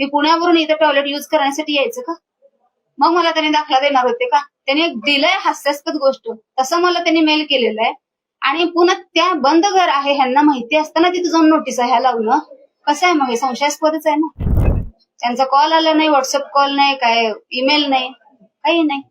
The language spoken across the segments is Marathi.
मी पुण्यावरून इथं टॉयलेट युज करण्यासाठी यायचं का? मग मला त्यांनी दाखला देणार होते का? त्यांनी एक दिलंय हास्यास्पद गोष्ट. तसं मला त्यांनी मेल केलेलं आहे. आणि पुन्हा त्या बंद घर आहे ह्यांना माहिती असताना तिथे जाऊन नोटीस ह्या लावणं. कसं आहे मग? हे संशयास्पदच आहे ना. त्यांचा कॉल आला नाही व्हॉट्सअप कॉल नाही काय ईमेल नाही काही नाही.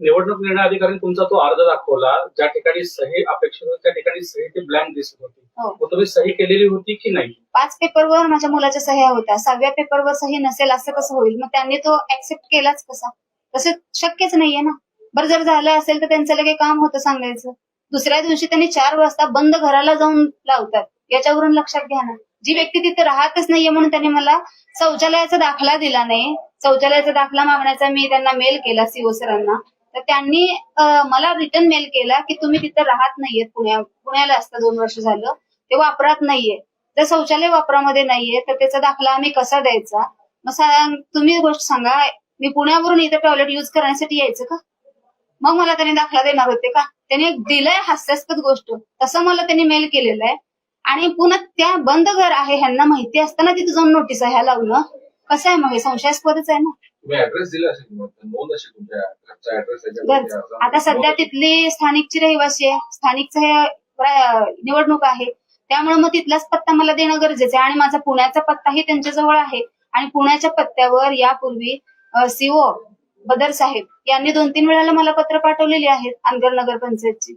निवडणूक निर्णय अधिकाऱ्यांनी तुमचा तो अर्ज दाखवला. ज्या ठिकाणी सही अपेक्षित होती त्या ठिकाणी सही ती ब्लँक दिसत होती. मग तुम्ही सही केलेली होती की नाही? पाच पेपरवर माझ्या मुलाच्या सह्या होत्या. सहाव्या पेपरवर सही नसेल असं कसं होईल? मग त्यांनी तो ऍक्सेप्ट केलाच कसा? तसं शक्यच नाहीये ना. बरं जर झालं असेल तर त्यांचं लगे काम होतं सांगायचं. दुसऱ्या दिवशी त्यांनी चार वाजता बंद घराला जाऊन लावतात. याच्यावरून लक्षात घ्या ना. जी व्यक्ती तिथे राहतच नाहीये म्हणून त्यांनी मला शौचालयाचा दाखला दिला नाही. शौचालयाचा दाखला मागण्याचा मी त्यांना मेल केला सीओ सरांना. तर त्यांनी मला रिटर्न मेल केला की तुम्ही तिथे राहत नाहीयेत. पुण्या पुण्याला असता दोन वर्ष झालं. ते वापरात नाहीये. तर शौचालय वापरामध्ये नाहीये तर त्याचा दाखला आम्ही कसा द्यायचा? मग तुम्ही गोष्ट सांगा मी पुण्यावरून इथं टॉयलेट युज करण्यासाठी यायचं का? मग मला त्यांनी दाखला देणार होते का? त्यांनी दिलंय हास्यास्पद गोष्ट. तसं मला त्यांनी मेल केलेलं आहे. आणि पुन्हा त्या बंद घर आहे ह्यांना माहिती असताना तिथे जाऊन नोटीस ह्या लावणं कसं आहे मग हे? संशयास्पदच आहे ना? आता सध्या तिथली स्थानिकची रहिवासी आहे. स्थानिकचं हे निवडणूक आहे. त्यामुळे मग तिथलाच पत्ता मला देणं गरजेचं आहे. आणि माझा पुण्याचा पत्ताही त्यांच्याजवळ आहे. आणि पुण्याच्या पत्त्यावर यापूर्वी सीओ बदर साहेब यांनी दोन तीन वेळाला मला पत्र पाठवलेली आहेत अनगर नगर पंचायतची.